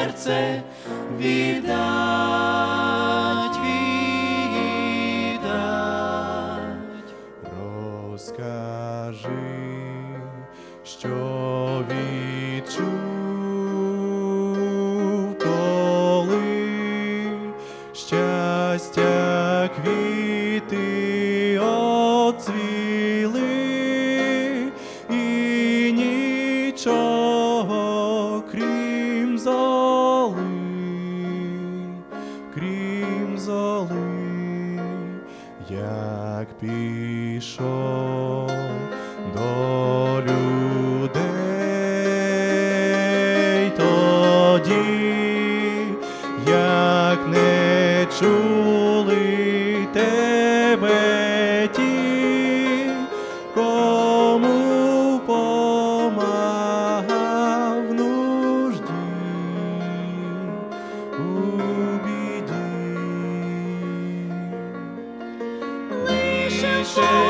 серце віддать, віддать. розкажи, що відчув, коли щастя квіт. як пішов до shame.